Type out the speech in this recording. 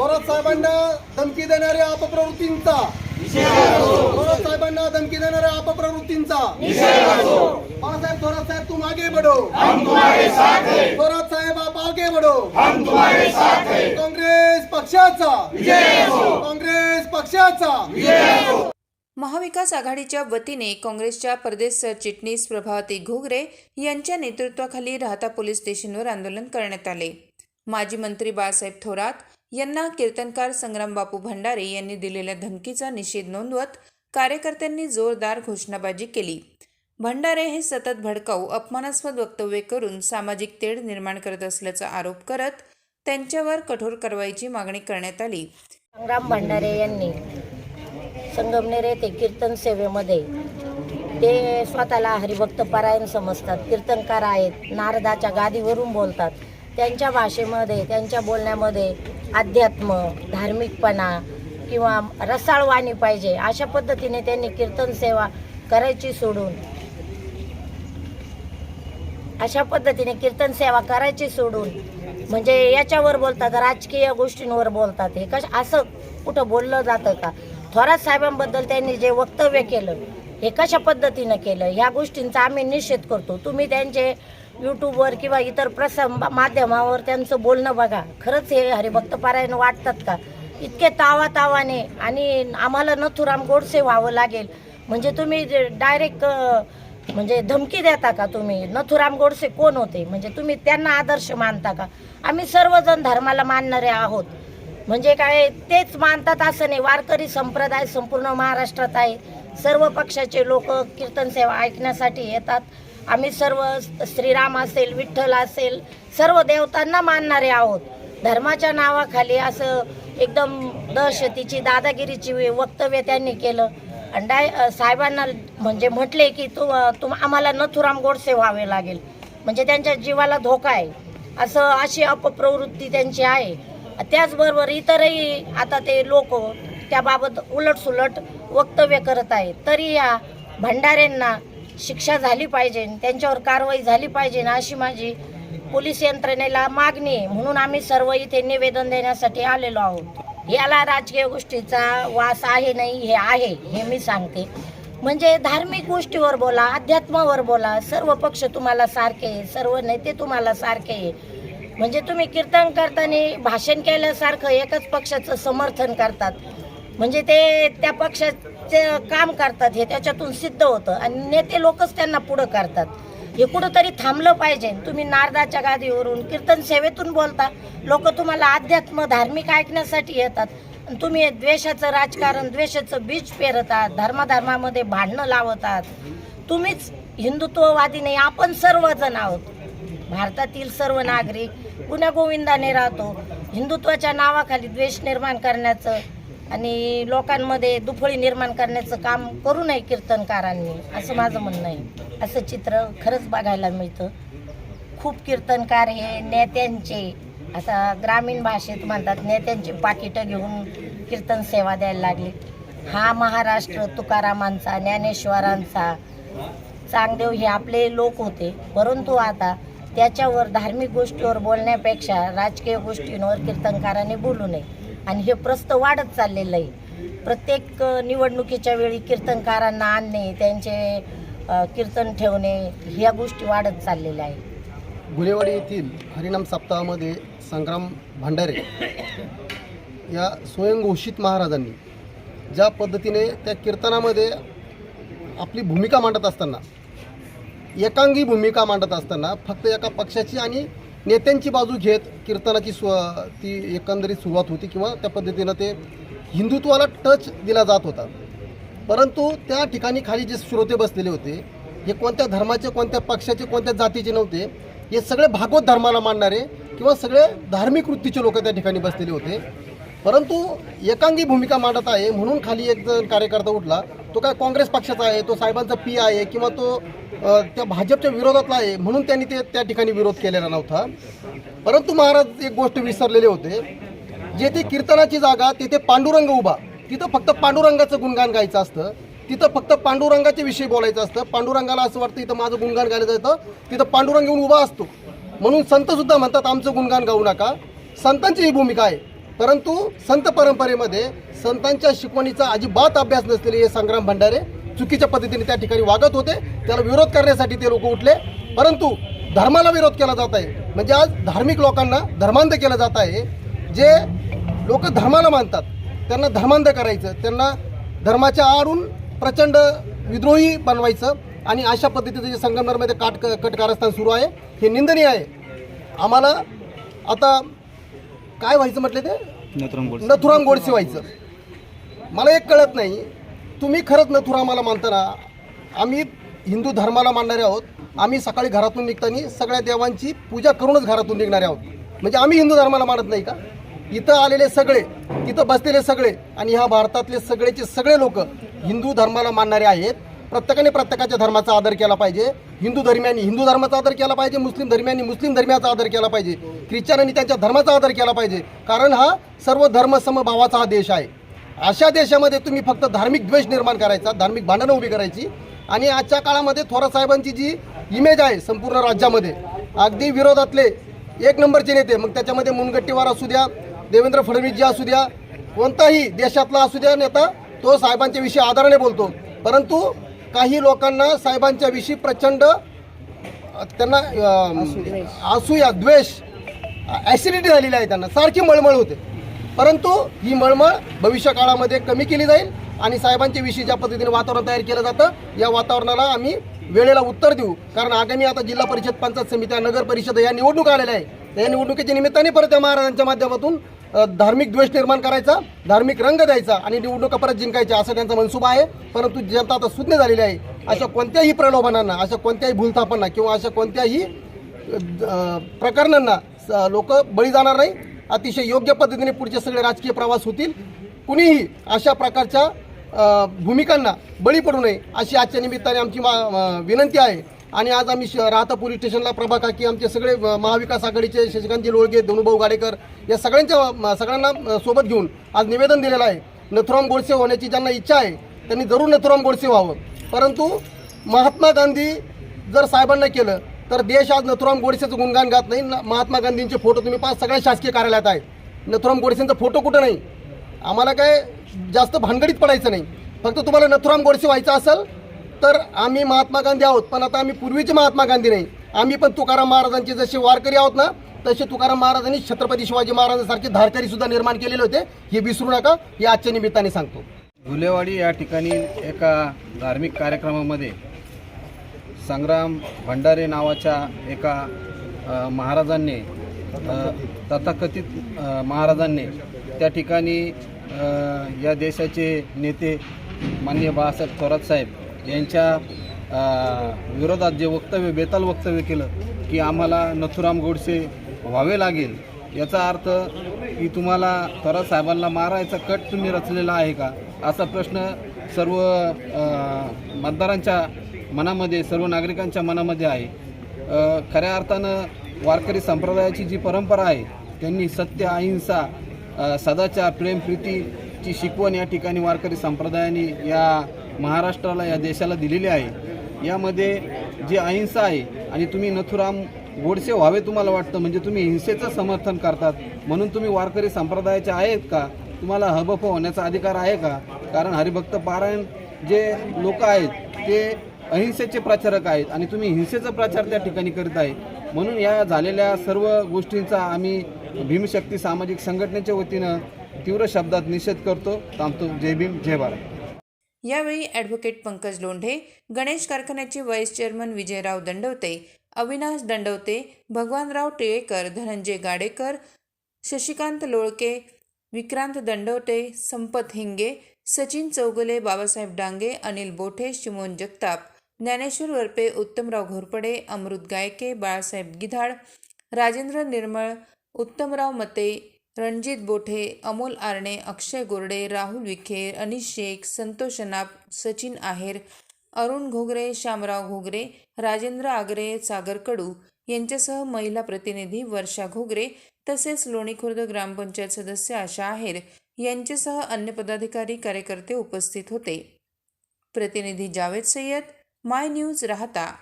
थोरात साहेबांना धमकी देणाऱ्या अपप्रवृत्तींचा. थोरात साहेबांना धमकी देणाऱ्या अपप्रवृत्तींचा. बाळासाहेब थोरात साहेब तुम आगे बढ़ो. थोरात साहेब आप आगे बढ़ो. काँग्रेस पक्षाचा. काँग्रेस पक्षाचा. महाविकास आघाडीच्या वतीने काँग्रेसच्या प्रदेश सरचिटणीस प्रभावती घोगरे यांच्या नेतृत्वाखाली राहता पोलीस स्टेशनवर आंदोलन करण्यात आले. माजी मंत्री बाळासाहेब थोरात यांना कीर्तनकार संग्राम बापू भंडारे यांनी दिलेल्या धमकीचा निषेध नोंदवत कार्यकर्त्यांनी जोरदार घोषणाबाजी केली. भंडारे हे सतत भडकाऊ अपमानास्पद वक्तव्य करून सामाजिक तेढ निर्माण करत असल्याचा आरोप करत त्यांच्यावर कठोर कारवाईची मागणी करण्यात आली. संग्राम भंडारे यांनी संगमनेर येथे कीर्तन सेवेमध्ये ते स्वतःला हरिभक्त पारायण समजतात. कीर्तनकार आहेत नारदाच्या गादीवरून बोलतात. त्यांच्या भाषेमध्ये त्यांच्या बोलण्यामध्ये अध्यात्म धार्मिकपणा किंवा रसाळवाणी पाहिजे अशा पद्धतीने त्यांनी कीर्तन सेवा करायची सोडून अशा पद्धतीने कीर्तन सेवा करायची सोडून म्हणजे याच्यावर बोलतात राजकीय गोष्टींवर बोलतात. हे कश असं कुठं बोललं जातं का? थोरात साहेबांबद्दल त्यांनी जे वक्तव्य केलं हे कशा पद्धतीनं केलं? ह्या गोष्टींचा आम्ही निषेध करतो. तुम्ही त्यांचे यूट्यूबवर किंवा इतर प्रसार माध्यमावर त्यांचं बोलणं बघा. खरंच हे हरिभक्त पारायण वाटतात का? इतके तावा तावाने आणि आम्हाला नथुराम गोडसे व्हावं लागेल. म्हणजे तुम्ही डायरेक्ट म्हणजे धमकी देता का तुम्ही? नथुराम गोडसे कोण होते? म्हणजे तुम्ही त्यांना आदर्श मानता का? आम्ही सर्वजण धर्माला मानणारे आहोत. म्हणजे काय तेच मानतात असं नाही. वारकरी संप्रदाय संपूर्ण महाराष्ट्रात आहे. सर्व पक्षाचे लोक कीर्तन सेवा ऐकण्यासाठी येतात. आम्ही सर्व श्रीराम असेल विठ्ठल असेल सर्व देवतांना मानणारे आहोत. धर्माच्या नावाखाली असं एकदम दहशतीची दादागिरीची वक्तव्य त्यांनी केलं. आणि डाय साहेबांना म्हणजे म्हटले की तू तुम आम्हाला नथुराम गोडसे व्हावे लागेल. म्हणजे त्यांच्या जीवाला धोका आहे. असं अशी अपप्रवृत्ती त्यांची आहे. त्याचबरोबर इतरही आता ते लोक त्याबाबत उलटसुलट वक्तव्य करत आहेत. तरी या भंडाऱ्यांना शिक्षा झाली पाहिजे त्यांच्यावर कारवाई झाली पाहिजे अशी माझी पोलीस यंत्रणेला मागणी आहे. म्हणून आम्ही सर्व इथे निवेदन देण्यासाठी आलेलो आहोत. याला राजकीय गोष्टीचा वास आहे नाही हे आहे हे मी सांगते. म्हणजे धार्मिक गोष्टीवर बोला अध्यात्मावर बोला सर्व पक्ष तुम्हाला सारखे सर्व नेते तुम्हाला सारखे आहे. म्हणजे तुम्ही कीर्तन करताना भाषण केल्यासारखं एकच पक्षाचं समर्थन करतात. म्हणजे ते त्या पक्षाचे काम करतात हे त्याच्यातून सिद्ध होतं. आणि नेते लोकच त्यांना पुढं करतात. हे कुठंतरी थांबलं पाहिजे. तुम्ही नारदाच्या गादीवरून कीर्तन सेवेतून बोलता. लोक तुम्हाला अध्यात्म धार्मिक ऐकण्यासाठी येतात. आणि तुम्ही द्वेषाचं राजकारण द्वेषाचं बीज पेरतात धर्माधर्मामध्ये भांडणं लावतात. तुम्हीच हिंदुत्ववादी नाही आपण सर्वजण आहोत. भारतातील सर्व नागरिक गुन्ह्या गोविंदाने राहतो. हिंदुत्वाच्या नावाखाली द्वेष निर्माण करण्याचं आणि लोकांमध्ये दुफळी निर्माण करण्याचं काम करू नये कीर्तनकारांनी असं माझं म्हणणं आहे. असं चित्र खरंच बघायला मिळतं. खूप कीर्तनकार हे नेत्यांचे आता ग्रामीण भाषेत म्हणतात नेत्यांची पाकिटं घेऊन कीर्तन सेवा द्यायला लागली. हा महाराष्ट्र तुकारामांचा ज्ञानेश्वरांचा चांगदेव हे आपले लोक होते. परंतु आता त्याच्यावर धार्मिक गोष्टीवर बोलण्यापेक्षा राजकीय गोष्टींवर कीर्तनकारांनी बोलू नये. आणि हे प्रस्त वाढत चाललेलं आहे. प्रत्येक निवडणुकीच्या वेळी कीर्तनकारांना आणणे त्यांचे कीर्तन ठेवणे ह्या गोष्टी वाढत चाललेल्या आहेत. गुलेवाडी येथील हरिनाम सप्ताहामध्ये संग्राम भंडारे या स्वयंघोषित महाराजांनी ज्या पद्धतीने त्या कीर्तनामध्ये आपली भूमिका मांडत असताना एकांगी भूमिका मांडत असताना फक्त एका पक्षाची आणि नेत्यांची बाजू घेत कीर्तनाची स्व ती एकंदरीत सुरुवात होती किंवा त्या पद्धतीनं ते हिंदुत्वाला टच दिला जात होता. परंतु त्या ठिकाणी खाली जे श्रोते बसलेले होते हे कोणत्या धर्माचे कोणत्या पक्षाचे कोणत्या जातीचे नव्हते हे सगळे भागवत धर्माला मानणारे किंवा सगळे धार्मिक वृत्तीचे लोक त्या ठिकाणी बसलेले होते. परंतु एकांगी भूमिका मांडत आहे म्हणून खाली एक जण कार्यकर्ता उठला तो काय काँग्रेस पक्षाचा आहे तो साहेबांचा पी आहे किंवा तो त्या भाजपच्या विरोधातला आहे म्हणून त्यांनी ते त्या ठिकाणी विरोध केलेला नव्हता. परंतु महाराज एक गोष्ट विसरलेले होते जेथे कीर्तनाची जागा तिथे पांडुरंग उभा. तिथं फक्त पांडुरंगाचं गुणगान गायचं असतं. तिथं फक्त पांडुरंगाच्या विषयी बोलायचं असतं. पांडुरंगाला असं वाटतं इथं माझं गुणगान गायलं जातं तिथं पांडुरंग येऊन उभा असतो. म्हणून संतसुद्धा म्हणतात आमचं गुणगान गाऊ नका. संतांची ही भूमिका आहे. परंतु संत परंपरेमध्ये संतांच्या शिकवणीचा अजिबात अभ्यास नसलेले हे संग्राम भंडारे चुकीच्या पद्धतीने त्या ठिकाणी वागत होते. त्याला विरोध करण्यासाठी ते लोक उठले. परंतु धर्माला विरोध केला जात आहे. म्हणजे आज धार्मिक लोकांना धर्मांध केलं जात आहे. जे लोक धर्माला मानतात त्यांना धर्मांध करायचं त्यांना धर्माच्या आडून प्रचंड विद्रोही बनवायचं आणि अशा पद्धतीचं जे संगमनेरमध्ये काट कट कारस्थान सुरू आहे हे निंदनीय आहे. आम्हाला आता काय व्हायचं म्हटलं ते? नथुराम गोडसे. व्हायचं. मला एक कळत नाही. तुम्ही खरंच नथुरामाला मानताना आम्ही हिंदू धर्माला मानणारे आहोत. आम्ही सकाळी घरातून निघताना सगळ्या देवांची पूजा करूनच घरातून निघणारे आहोत. म्हणजे आम्ही हिंदू धर्माला मानत नाही का? इथं आलेले सगळे तिथं बसलेले सगळे आणि ह्या भारतातले सगळेचे सगळे लोक हिंदू धर्माला मानणारे आहेत. प्रत्येकाने प्रत्येकाच्या धर्माचा आदर केला पाहिजे. हिंदू धर्मियांनी हिंदू धर्माचा आदर केला पाहिजे मुस्लिम धर्मियांनी मुस्लिम धर्मियाचा आदर केला पाहिजे. ख्रिश्चनांनी त्यांच्या धर्माचा आदर केला पाहिजे. कारण हा सर्व धर्म समभावाचा हा देश आहे. अशा देशामध्ये तुम्ही फक्त धार्मिक द्वेष निर्माण करायचा धार्मिक भांडणं उभी करायची. आणि आजच्या काळामध्ये थोरात साहेबांची जी इमेज आहे संपूर्ण राज्यामध्ये अगदी विरोधातले एक नंबरचे नेते मग त्याच्यामध्ये मुनगट्टीवार असू द्या देवेंद्र फडणवीसजी असू द्या कोणताही देशातला असू द्या नेता तो साहेबांच्या विषयी आदराने बोलतो. परंतु काही लोकांना साहेबांच्या विषयी प्रचंड त्यांना आसूया द्वेष ॲसिडिटी झालेली आहे त्यांना. सारखी मळमळ होते. परंतु ही मळमळ भविष्य काळामध्ये कमी केली जाईल आणि साहेबांच्या विषयी ज्या पद्धतीने वातावरण तयार केलं जातं या वातावरणाला आम्ही वेळेला उत्तर देऊ. कारण आगामी आता जिल्हा परिषद पंचायत समित्या नगर परिषद या निवडणूक आलेल्या आहे या निवडणुकीच्या निमित्ताने परत या महाराजांच्या माध्यमातून धार्मिक द्वेष निर्माण करायचा धार्मिक रंग द्यायचा आणि निवडणुका परत जिंकायच्या असा त्यांचा मनसुबा आहे. परंतु जनता आता सुज्ञ झालेली आहे. अशा कोणत्याही प्रलोभनांना अशा कोणत्याही भूलथापांना किंवा अशा कोणत्याही प्रकरणांना लोक बळी जाणार नाही. अतिशय योग्य पद्धतीने पुढचे सगळे राजकीय प्रवास होतील. कुणीही अशा प्रकारच्या भूमिकांना बळी पडू नये अशी आजच्या निमित्ताने आमची मा विनंती आहे. आणि आज आम्ही श- राहता पोलीस स्टेशनला प्रभा काकी आमचे सगळे महाविकास आघाडीचे शशिकांतजी लोळगे धनुभाऊ गाडेकर या सगळ्यांच्या सगळ्यांना सोबत घेऊन आज निवेदन दिलेलं आहे. नथुराम गोडसे होण्याची ज्यांना इच्छा आहे त्यांनी जरूर नथुराम गोडसे व्हावं. परंतु महात्मा गांधी जर साहेबांना केलं तर देश आज नथुराम गोडसेचं गुणगान गात नाही. महात्मा गांधींचे फोटो तुम्ही पाहा सगळ्या शासकीय कार्यालयात आहे. नथुराम गोडसेंचा फोटो कुठं नाही? आम्हाला काय जास्त भानगडीत पडायचं नाही. फक्त तुम्हाला नथुराम गोडसे व्हायचं असेल तर आम्ही महात्मा गांधी आहोत पण आता आम्ही पूर्वीचे महात्मा गांधी नाही. आम्ही पण तुकाराम महाराजांचे जसे वारकरी आहोत ना तसे तुकाराम महाराजांनी छत्रपती शिवाजी महाराजांसारखे धारकरी सुद्धा निर्माण केलेले होते. हे विसरू नका हे आजच्या निमित्ताने सांगतो. गुलेवाडी या ठिकाणी एका धार्मिक कार्यक्रमामध्ये संग्राम भंडारे नावाच्या एका महाराजांनी तथाकथित महाराजांनी त्या ठिकाणी या देशाचे नेते माननीय बाळासाहेब थोरात साहेब यांच्या विरोधात जे वक्तव्य बेताल वक्तव्य केलं की आम्हाला नथुराम गोडसे व्हावे लागेल याचा अर्थ की तुम्हाला थोरात साहेबांना मारायचा कट तुम्ही रचलेला आहे का? असा प्रश्न सर्व मतदारांच्या मनामध्ये सर्व नागरिकांच्या मनामध्ये आहे. खऱ्या अर्थानं वारकरी संप्रदायाची जी परंपरा आहे त्यांनी सत्य अहिंसा सदाचार प्रेम प्रीतीची शिकवण या ठिकाणी वारकरी संप्रदायाने या महाराष्ट्राला या देशाला दिलेली आहे. यामध्ये जी अहिंसा आहे आणि तुम्ही नथुराम गोडसे व्हावे तुम्हाला वाटतं म्हणजे तुम्ही हिंसेचं समर्थन करतात म्हणून तुम्ही वारकरी संप्रदायाचे आहेत का? तुम्हाला हबफ होण्याचा अधिकार आहे का? कारण हरिभक्त पारायण जे लोक आहेत ते अहिंसेचे प्रचारक आहेत आणि तुम्ही हिंसेचा प्रचार त्या ठिकाणी करीत आहे. म्हणून या झालेल्या सर्व गोष्टींचा आम्ही भीमशक्ती सामाजिक संघटनेच्या वतीनं तीव्र शब्दात निषेध करतो. थांबतो. जय भीम जय भारत. यावेळी ॲडव्होकेट पंकज लोंढे गणेश कारखान्याचे व्हाईस चेअरमन विजयराव दंडवते अविनाश दंडवते भगवानराव टिळेकर धनंजय गाडेकर शशिकांत लोळके विक्रांत दंडवते संपत हिंगे सचिन चौगुले बाबासाहेब डांगे अनिल बोठे शिमोन जगताप ज्ञानेश्वर वरपे उत्तमराव घोरपडे अमृत गायके बाळासाहेब गिधाड राजेंद्र निर्मळ उत्तमराव मते रणजित बोठे अमोल आरणे अक्षय गोरडे राहुल विखे अनिश शेख संतोष नाप सचिन आहेर अरुण घोगरे श्यामराव घोगरे राजेंद्र आगरे सागर कडू यांच्यासह महिला प्रतिनिधी वर्षा घोगरे तसेच लोणीखुर्द ग्रामपंचायत सदस्य आशा आहेर यांच्यासह अन्य पदाधिकारी कार्यकर्ते उपस्थित होते. प्रतिनिधी जावेद सय्यद माय न्यूज राहता.